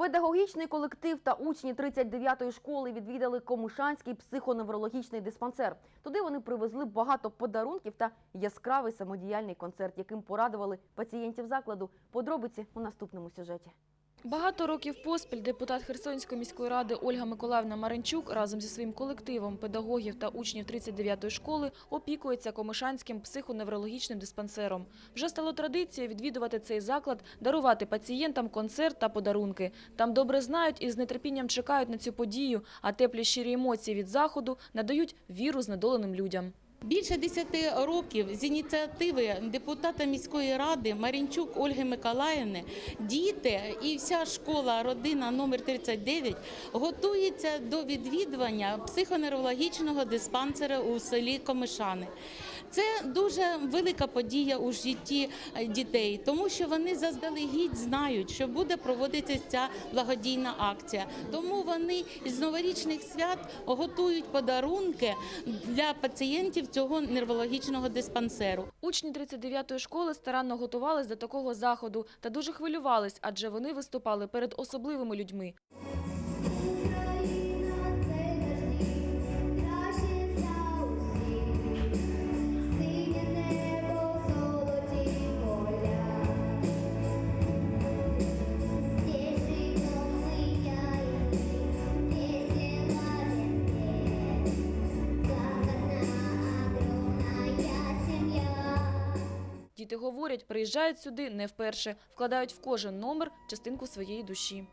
Педагогічний колектив та учні 39-ї школи відвідали Комушанський психоневрологічний диспансер. Туди вони привезли багато подарунків та яскравий самодіяльний концерт, яким порадували пацієнтів закладу. Подробиці у наступному сюжеті. Багато років поспіль депутат Херсонської міської ради Ольга Миколаївна Маринчук разом зі своїм колективом педагогів та учнів 39-ї школи опікується Комишанським психоневрологічним диспансером. Вже стало традицією відвідувати цей заклад, дарувати пацієнтам концерт та подарунки. Там добре знають і з нетерпінням чекають на цю подію, а теплі щирі емоції від заходу надають віру знедоленим людям. Більше 10 років з ініціативи депутата міської ради Марінчук Ольги Миколаївни діти і вся школа родина номер 39 готується до відвідування психоневрологічного диспансера у селі Комишани. Це дуже велика подія у житті дітей, тому що вони заздалегідь знають, що буде проводитися ця благодійна акція. Тому вони з новорічних свят готують подарунки для пацієнтів цього нервологічного диспансеру. Учні 39-ї школи старанно готувались до такого заходу та дуже хвилювались, адже вони виступали перед особливими людьми. Діти говорять, приїжджають сюди не вперше, вкладають в кожен номер частинку своєї душі.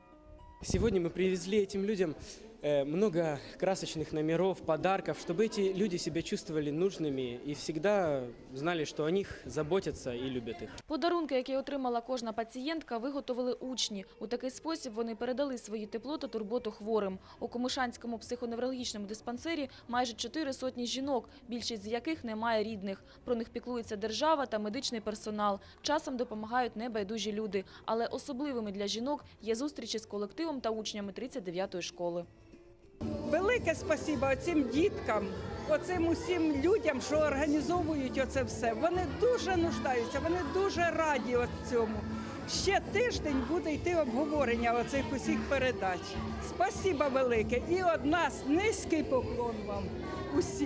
Сегодня мы привезли этим людям э, много красочных номеров, подарков, чтобы эти люди себя чувствовали нужными и всегда знали, что о них заботятся и любят их. Подарунки, які отримала кожна пацієнтка, виготовили учні. У такий спосіб вони передали свої тепло та турботу хворим. У Комишанському психоневрологічному диспансері майже чотири сотні жінок, більшість з яких не має рідних. Про них піклується держава та медичний персонал. Часом допомагають небайдужі люди. Але особливими для жінок є зустрічі з колективом та учнями 39-ї школи. Велике спасіба цим діткам, оцим усім людям, що організовують оце все. Вони дуже нуждаються, вони дуже раді цьому. Ще тиждень буде йти обговорення оцих усіх передач. Спасіба велике. І од нас низький поклон вам усім.